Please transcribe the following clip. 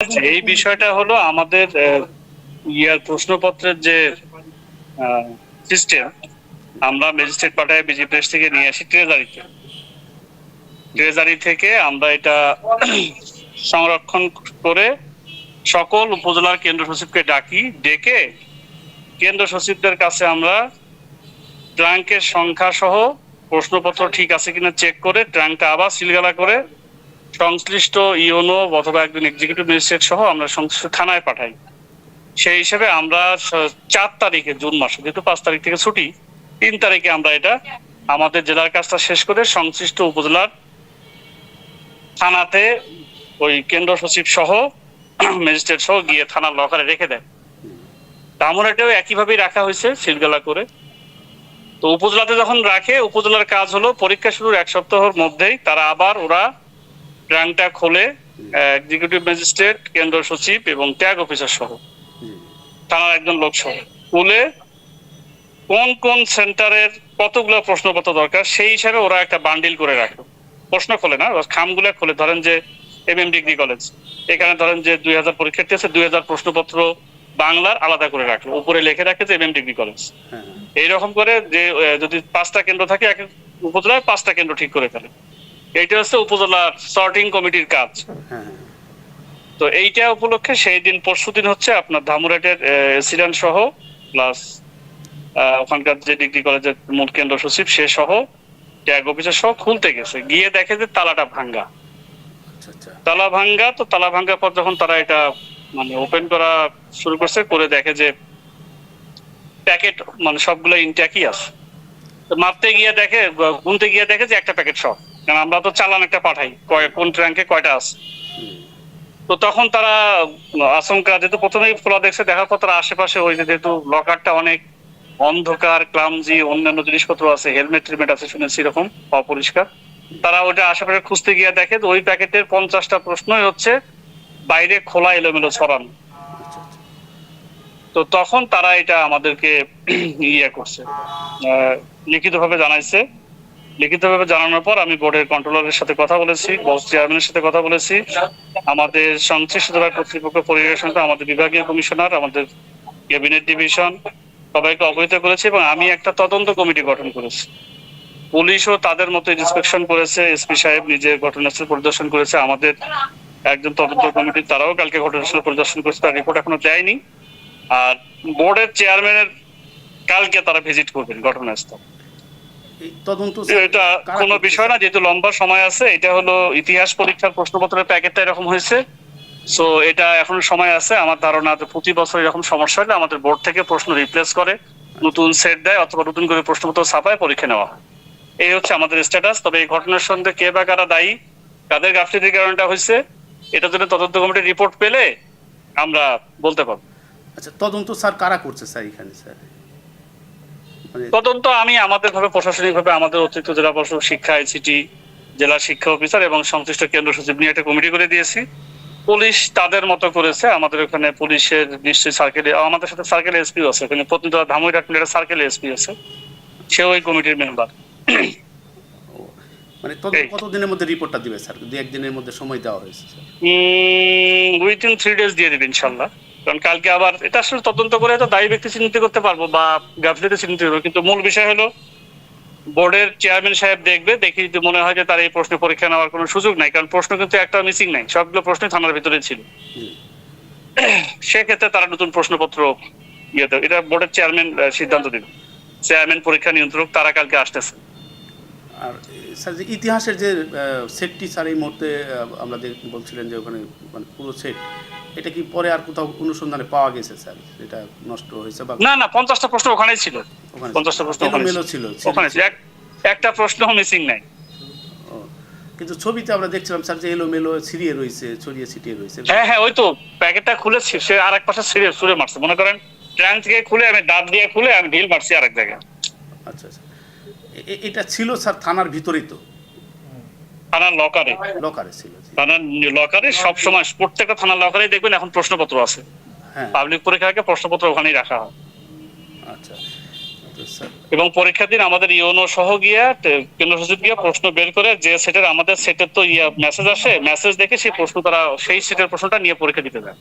আচ্ছা, এই বিষয়টা হলো আমাদের ইয়ার প্রশ্নপত্রের যে সিস্টেম আমরা ম্যাজিস্ট্রেট পাঠায় বিজি প্রেস থেকে নিয়ে আসি ট্রেজারিতে ট্রেজারি থেকে আমরা এটা সংরক্ষণ করে সকল উপজেলার কেন্দ্র সচিবকে ডাকি ডেকে কেন্দ্র সচিবদের কাছে আমরা ট্রাঙ্কের সংখ্যা সহ প্রশ্নপত্র ঠিক আছে কিনা চেক করে ট্রাঙ্কটা আবার সিলগালা করে সংশ্লিষ্ট ইওনো অথবা একজন এক্সিকিউটিভ ম্যাজিস্ট্রেট সহ আমরা সংশ্লিষ্ট থানায় পাঠাই। সেই হিসেবে আমরা চার তারিখে, জুন মাসে, যেহেতু পাঁচ তারিখ থেকে ছুটি, তিন তারিখে আমরা এটা আমাদের জেলার কাজটা শেষ করে সংশ্লিষ্ট উপজেলার থানাতে ওই কেন্দ্র সচিব সহ ম্যাজিস্ট্রেট সহ গিয়ে থানার লকারে রেখে দেয়। দামুরাটাও একইভাবেই রাখা হয়েছে, সিলগালা করে। তো উপজেলাতে যখন রাখে, উপজেলার কাজ হলো পরীক্ষা শুরুর এক সপ্তাহের মধ্যেই তারা আবার ওরা ট্রাঙ্কটা খোলে এক্সিকিউটিভ ম্যাজিস্ট্রেট কেন্দ্র সচিব এবং ট্যাগ অফিসার সহ। থানার একজন লোক সহ। খুলে কোন কোন সেন্টারের কতগুলো প্রশ্নপত্র দরকার সেই হিসাবে ওরা একটা বান্ডিল করে রাখে। প্রশ্ন খোলে না খামগুলো খোলে। ধরেন যে এম এম ডিগ্রি কলেজ এখানে ধরেন যে দুই হাজার পরীক্ষার্থী আছে দুই হাজার প্রশ্নপত্র বাংলার আলাদা করে রাখল। উপরে লেখে রাখে যে এম এম ডিগ্রি কলেজ এইরকম করে যে যদি পাঁচটা কেন্দ্র থাকে এক উপজেলায় পাঁচটা কেন্দ্র ঠিক করে ফেলে। এইটা হচ্ছে উপজেলার সর্টিং কমিটির কাজ। হ্যাঁ তো এইটা উপলক্ষে সেই দিন পরশু দিন হচ্ছে আপনার ধামুরাটের এসিডেন্ট সহ প্লাস ওখানকার যে ডিগ্রি কলেজের মূল কেন্দ্র সচিব সে সহ ট্যাগ অফিসার সহ খুলতে গেছে। গিয়ে দেখে যে তালাটা ভাঙ্গা। আচ্ছা আচ্ছা। তালা ভাঙ্গা তো তালা ভাঙ্গার পর যখন তারা এটা মানে ওপেন করা শুরু করছে করে দেখে যে প্যাকেট মানে সবগুলো ইনট্যাকই আছে। তো মাপতে গিয়ে দেখে গুনতে গিয়ে দেখে যে একটা প্যাকেট সব। কারণ আমরা তো চালান একটা পাঠাই, কয়, কোন ট্র্যাঙ্কে কয়টা আছে। তো তখন তারা আশঙ্কা যেহেতু প্রথমেই খোলা দেখছে, দেখার পর তারা আশেপাশে ওই যেহেতু লকারটা অনেক অন্ধকার, ক্লামজি, অন্যান্য জিনিসপত্র আছে, হেলমেট টেলমেট আছে, শুনেছি এরকম, অপরিষ্কার। তারা ওটা আশেপাশে খুঁজতে গিয়ে দেখে ওই প্যাকেটের পঞ্চাশটা প্রশ্নই হচ্ছে, বাইরে খোলা এলোমেলো ছড়ানো। তো তখন তারা এটা আমাদেরকে ইয়ে করছে লিখিতভাবে জানাইছে। লিখিতভাবে জানানোর পর আমি বোর্ডের কন্ট্রোলারের সাথে কথা বলেছি বস চেয়ারম্যানের সাথে কথা বলেছি। আমাদের সংশ্লিষ্ট জেলার কর্তৃপক্ষ পরিবেশন আমাদের বিভাগীয় কমিশনার আমাদের ক্যাবিনেট ডিভিশন সবাইকে অবহিত করেছি এবং আমি একটা তদন্ত কমিটি গঠন করেছি। পুলিশও তাদের মতো ইন্সপেকশন করেছে এসপি সাহেব নিজে ঘটনাস্থল পরিদর্শন করেছে, আমাদের একজন তদন্ত কমিটি তারাও কালকে ঘটনাস্থল পরিদর্শন করেছে, তার রিপোর্ট এখনও দেয়নি। আর বোর্ডের চেয়ারম্যানের কালকে তারা ভিজিট করবেন ঘটনাস্থল। তদন্ত এটা কোনো বিষয় না যেহেতু লম্বা সময় আছে এটা হলো ইতিহাস পরীক্ষার প্রশ্নপত্রের প্যাকেটটা এরকম হয়েছে। সো এটা এখনও সময় আছে। আমার ধারণা প্রতি বছর এরকম সমস্যা হলে আমাদের বোর্ড থেকে প্রশ্ন রিপ্লেস করে নতুন সেট দেয় অথবা নতুন করে প্রশ্নপত্র ছাপায় পরীক্ষা নেওয়া হয়। এই হচ্ছে আমাদের স্ট্যাটাস তবে এই ঘটনার সঙ্গে কে বা কারা দায়ী কাদের গাফিলতির কারণটা হয়েছে এটার জন্য তদন্ত কমিটির রিপোর্ট পেলে আমরা বলতে পারব। আচ্ছা তদন্ত স্যার কারা করছে স্যার এখানে স্যার? তদন্ত আমি আমাদের ভাবে প্রশাসনিক ভাবে আমাদের অতিরিক্ত জেলা প্রশাসক শিক্ষা আইসিটি জেলা শিক্ষা অফিসার এবং সংশ্লিষ্ট কেন্দ্র সচিব নিয়ে একটা কমিটি করে দিয়েছি। পুলিশ তাদের মতো করেছে আমাদের ওখানে পুলিশের নিশ্চয়ই সার্কেলে আমাদের সাথে সার্কেল এসপি আছে ওখানে প্রতিনিধি ধামইরাট মিলে সার্কেল এসপি আছে। সে ওই কমিটির মেম্বার মানে কতদিনের মধ্যে রিপোর্টটা দিবে স্যার? দু একদিনের মধ্যে সময় দেওয়া হয়েছে স্যার? উইথিন থ্রি ডেজ দিয়ে দেবে ইনশাল্লাহ। কারণ কালকে আবার এটা আসলে তদন্ত করে তো দায়ী ব্যক্তি চিহ্নিত করতে পারব বা গাফিলিতে চিহ্নিত করব। কিন্তু মূল বিষয় হলো, বোর্ডের চেয়ারম্যান সাহেব দেখবে, দেখে যদি মনে হয় যে তার এই প্রশ্নে পরীক্ষা নেওয়ার কোনো সুযোগ নাই, কারণ প্রশ্ন কিন্তু একটা মিসিং নাই, সবগুলো প্রশ্ন থানার ভিতরে ছিল। সেক্ষেত্রে তারা নতুন প্রশ্নপত্র ইয়ে দেবে। এটা বোর্ডের চেয়ারম্যান সিদ্ধান্ত দিবে। চেয়ারম্যান পরীক্ষা নিয়ন্ত্রক, তারা কালকে আসতেছে। আর, স্যার, যে ইতিহাসের যে সেটটি স্যার, এই মুহূর্তে যে বলছিলেন যে ওখানে মানে পুরো সেট এটা কি পরে আর কোথাও অনুসন্ধানে পাওয়া গেছে স্যার? এটা নষ্ট হয়েছে বা না না পঞ্চাশটা প্রশ্ন ওখানেই ছিল। পঞ্চাশটা প্রশ্ন ওখানে ছিল। ওখানে। একটা প্রশ্ন মিসিং নাই। কিন্তু ছবিতে আমরা দেখছিলাম স্যার যে এলোমেলো ছিড়িয়ে রয়েছে ছড়িয়ে ছিটিয়ে রয়েছে। হ্যাঁ হ্যাঁ ওই তো প্যাকেটটা খুলে সে আর এক পাশে ছিঁড়ে ছুঁড়ে মারছে। মনে করেন ট্রাঙ্ক থেকে খুলে আমি দাঁত দিয়ে খুলে আমি ঢিল মারছি আরেক জায়গায়। আচ্ছা আচ্ছা। এটা ছিল স্যার থানার ভিতরেই তো? থানার লকারে লকারে ছিল। থানার লকারে সব সময় প্রত্যেকটা থানার লকারে দেখবেন এখন প্রশ্নপত্র আছে। পাবলিক পাবলিক পরীক্ষাকে প্রশ্নপত্র ওখানেই রাখা হয়। আচ্ছা। স্যার। এবং পরীক্ষার দিন আমাদের ইউনো সহ গিয়া কেন্দ্র সচিব গিয়া প্রশ্ন বের করে যে সেটের আমাদের সেটের তো ইয়া মেসেজ আসে মেসেজ দেখে সেই প্রশ্ন তারা সেই সেটের প্রশ্নটা নিয়ে পরীক্ষা দিতে দেয়